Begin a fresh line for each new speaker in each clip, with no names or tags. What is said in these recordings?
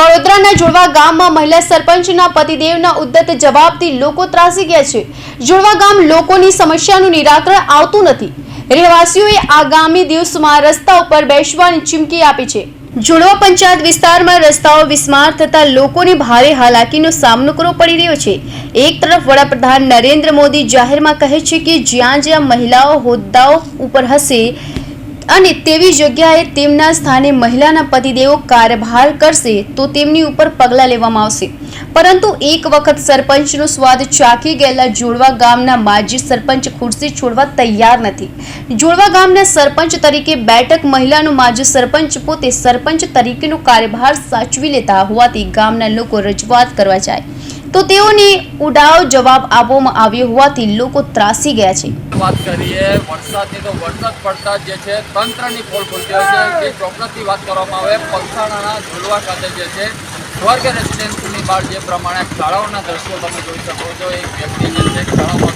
કડોદરાના જોડવા ગામમાં મહિલા સરપંચના પતિદેવના ઉદ્દત જવાબથી લોકો ત્રાસી ગયા છે. જોડવા ગામ લોકોની સમસ્યાનું નિરાકરણ આવતું નથી. રહેવાસીઓએ આગામી દિવસમાં રસ્તા ઉપર બેસવાની ચીમકી આપી છે. જોડવા પંચાયત વિસ્તારમાં રસ્તાઓ વિસ્માર થતા લોકોને ભારે હાલાકીનો સામનો કરવો પડી રહ્યો છે. એક તરફ વડાપ્રધાન નરેન્દ્ર મોદી જાહેરમાં કહે છે કે જ્યાં જ્યાં મહિલાઓ હોદ્દાઓ ઉપર હશે અને તેવી જગ્યાએ તેમના સ્થાને મહિલાના પતિદેવો કાર્યભાર કરશે તો તેમની ઉપર પગલાં લેવામાં આવશે. પરંતુ એક વખત સરપંચનો સ્વાદ ચાખી ગયેલા જોડવા ગામના માજી સરપંચ ખુરશી છોડવા તૈયાર નથી. જોડવા ગામના સરપંચ તરીકે બેઠક મહિલાનો માજી સરપંચ પોતે સરપંચ તરીકેનો કાર્યભાર સાચવી લેતા હોવાથી ગામના લોકો રજૂઆત કરવા જાય. તો તેઓને ઉડાવ જવાબ આપવામાં આવ્યો હોવાથી લોકો ત્રાસી ગયા છે.
વાત કરીએ, વરસાદની તો વરસાદ પડતા જે છે, તંત્રની પોલ ખુલતી હોય છે, જે ચોક્કસથી વાત કરવામાં આવે, પલસાણાના ઝુલવા ખાતે જે છે સ્વર્ગ રેસિડેન્સીની બહાર જે પ્રમાણે શાળાઓના દ્રશ્યો તમે જોઈ શકો છો. એક વ્યક્તિ જે છે, શાળામાં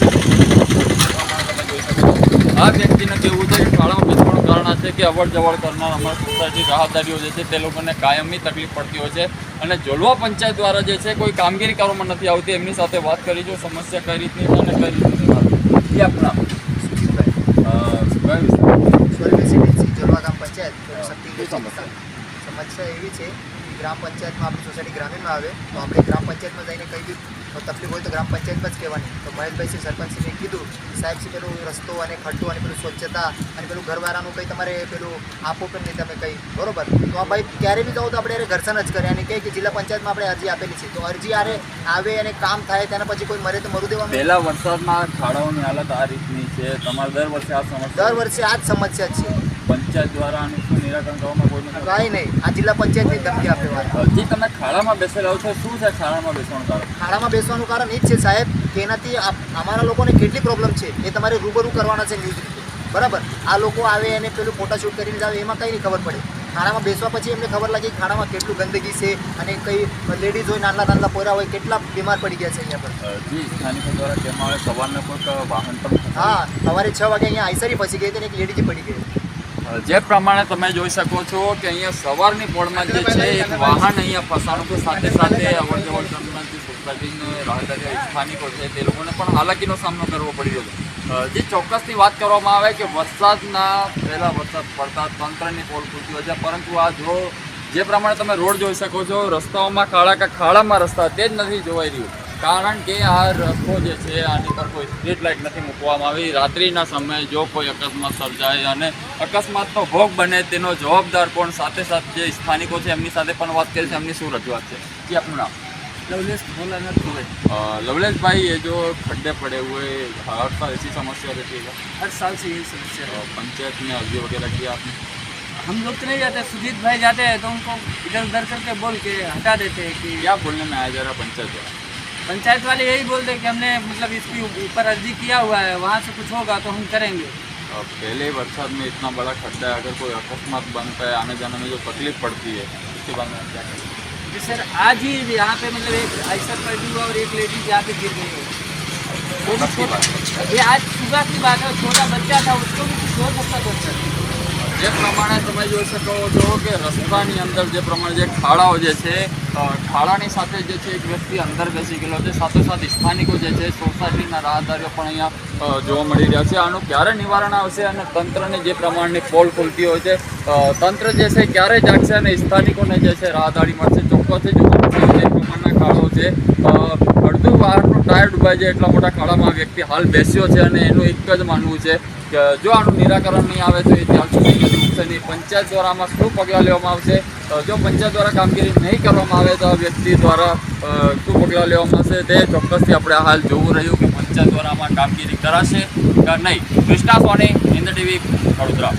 આ વ્યક્તિને કેવું છે કે ખાડામાં બેસવાનું કારણ આ છે કે અવર જવર કરનાર અમારા સોસાયટી રાહદારીઓ જે છે તે લોકોને કાયમી તકલીફ પડતી હોય છે. અને જોલવા પંચાયત દ્વારા જે છે કોઈ કામગીરી કરવામાં નથી આવતી, એમની સાથે વાત કરી, જો સમસ્યા કઈ રીતની અને કઈ રીતની વાત એ આપણા સમસ્યા?
એવી છે ગ્રામ પંચાયતમાં આપણી સોસાયટી ગ્રામીણમાં આવે, તો આપણે ગ્રામ પંચાયતમાં જઈને કહી દીધું તકલીફ હોય તો ગ્રામ પંચાયતમાં જ કહેવાની. તો મહેશભાઈ શ્રી સરપંચશ્રીને કીધું સાહેબ શ્રી પેલું રસ્તો અને ખડ્ડો અને પેલું સ્વચ્છતા અને પેલું ઘરવાળાનું કંઈ તમારે પેલું આપો પણ નહીં તમે કંઈ બરોબર? તો આ ભાઈ ક્યારે બી જાઓ તો આપણે એને ઘર્ષણ જ કરે અને કહે કે જિલ્લા પંચાયતમાં આપણે અરજી આપેલી છે. તો અરજી આરે આવે અને કામ થાય તેના પછી કોઈ મરે તો મરું દેવાનું?
પહેલા વરસાદમાં ખાડાઓની હાલત આ રીતની છે. તમારે દર વર્ષે આ સમસ્યા
દર વર્ષે આ જ સમસ્યા છે.
પંચાયત દ્વારા આનું શું નિરાકરણ કરવામાં કોઈ નથી
કાંઈ નહીં. આ જિલ્લા પંચાયતની ધમકી આપે વાત
હજી તમે ખાડામાં બેસેલા છો શું છે ખાડામાં બેસવાનું કારણ?
ખાડામાં બેસવાનું કારણ એ જ છે સાહેબ કે એનાથી અમારા લોકોને કેટલી પ્રોબ્લેમ છે? એ તમારે રૂબરૂ કરવાના છે ન્યૂઝ બરાબર? આ લોકો આવે અને પેલું ફોટાશૂટ કરીને જાવે એમાં કંઈ નહીં ખબર પડે. ખાડામાં બેસવા પછી એમને ખબર લાગે ખાડામાં કેટલું ગંદકી છે અને કઈ લેડીઝ હોય નાના નાના પોરા હોય કેટલા બીમાર પડી ગયા છે અહીંયા પર.
જી
હા સવારે છ વાગે અહીંયા આઈસરી પછી ગઈ હતી અને એક લેડીઝ પડી ગઈ
જે પ્રમાણે તમે જોઈ શકો છો કે અહીંયા સવારની પોળમાં જે છે, એક વાહન અહીંયા ફસાણું સાથે સાથે અવર જવર કરનાર જે સોસાયટીને રાહદારીઓ સ્થાનિકો છે, તે લોકોને પણ હાલાકીનો સામનો કરવો પડી રહ્યો જે ચોક્કસથી વાત કરવામાં આવે કે વરસાદના પહેલા વરસાદ પડતા તંત્રની પોલ ખુલતી હોય છે પરંતુ આ જો જે પ્રમાણે તમે રોડ જોઈ શકો છો, રસ્તાઓમાં ખાડા કે ખાડામાં રસ્તા તે જ નથી જોવાઈ રહ્યું. કારણ કે આ રસ્તો જે છે આની પર કોઈ સ્ટ્રીટ લાઇટ નથી મૂકવામાં આવી રાત્રિના સમયે જો કોઈ અકસ્માત સર્જાય અને અકસ્માતનો ભોગ બને તેનો જવાબદાર કોણ સાથે સાથે જે સ્થાનિકો છે એમની સાથે પણ વાત કરી છે એમની શું રજૂઆત છે જે આપનું નામ
लवलेस भोलानाथ दुबे
अ, लवलेश भाई ये जो खड्डे पड़े हुए हर साल ऐसी समस्या रहती है
हर साल से यही समस्या
अ,
है
पंचायत में अर्जी वगैरह किया आपने
हम लोग तो नहीं जाते सुजीत भाई जाते हैं तो उनको इधर उधर करके बोल के हटा देते हैं कि
क्या बोलने में आया जा रहा पंचायत द्वारा
पंचायत वाले यही बोलते हैं कि हमने मतलब इसकी ऊपर अर्जी किया हुआ है वहाँ से कुछ होगा तो हम करेंगे।
अ, पहले बरसात में इतना बड़ा खड्डा है अगर कोई अकस्मात बनता है आने जाने में जो तकलीफ़ पड़ती है उसके बारे में क्या करेंगे
कि सर आज ही यहाँ पे मतलब एक ऐसा पलटी हुआ और एक लेडीज़ यहाँ पे गिर गई है। ये आज सुबह की बात है छोटा बच्चा था उसको भी कुछ हो सकता था
જે પ્રમાણે તમે જોઈ શકો છો કે રસ્તાની અંદર જે પ્રમાણે જે ખાડાઓ જે છે ખાડાની સાથે જે છે એક વ્યક્તિ અંદર બેસી ગયેલો છે. સાથે સાથે સ્થાનિકો જે છે સોસાયટીના રાહદારીઓ પણ અહીંયા જોવા મળી રહ્યા છે. આનું ક્યારે નિવારણ આવશે અને તંત્રને જે પ્રમાણની પોલ ખુલતી હોય છે તંત્ર જે છે ક્યારે જાગશે અને સ્થાનિકોને જે છે રાહદારી મળશે? ચોક્કસથી જે પ્રમાણના ખાડો છે અડધું વાહનનું ટાયર ડૂબાઈ જાય એટલા મોટા ખાડામાં વ્યક્તિ હાલ બેસ્યો છે અને એનું એક જ માનવું છે કે જો આનું નિરાકરણ નહીં આવે તો એ ત્યાં સુધી કદી ઉઠશે નહીં. પંચાયત દ્વારા આમાં શું પગલાં લેવામાં આવશે? જો પંચાયત દ્વારા કામગીરી નહીં કરવામાં આવે તો આ વ્યક્તિ દ્વારા શું પગલાં લેવામાં આવશે તે ચોક્કસથી આપણે હાલ જોવું રહ્યું કે પંચાયત દ્વારા આમાં કામગીરી કરાશે કે નહીં. કૃષ્ણા સોની, હિન્દ ટીવી, વડોદરા.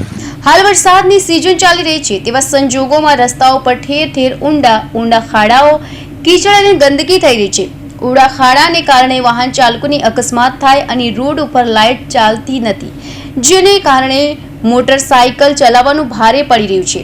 હાલ વરસાદની સિઝન ચાલી રહી છે. તેવા સંજોગોમાં રસ્તાઓ પર ઠેર ઠેર ઊંડા ઊંડા ખાડાઓ, કીચડ અને ગંદકી થઈ રહી છે. ઊંડા ખાડાને કારણે વાહન ચાલકોની અકસ્માત થાય અને રોડ ઉપર લાઇટ ચાલતી નથી, જેને કારણે મોટરસાયકલ ચલાવવાનું ભારે પડી રહ્યું છે.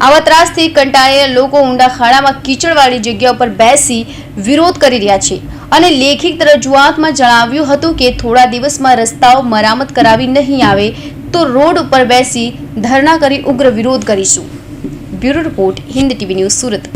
આવા ત્રાસથી કંટાળેલા લોકો ઊંડા ખાડામાં કીચડવાળી જગ્યા ઉપર બેસી વિરોધ કરી રહ્યા છે અને લેખિત રજૂઆતમાં જણાવ્યું હતું કે થોડા દિવસમાં રસ્તાઓ મરામત કરાવી નહીં આવે તો રોડ ઉપર બેસી ધરણા કરી ઉગ્ર વિરોધ કરીશું. Bureau report, Hind TV news Surat.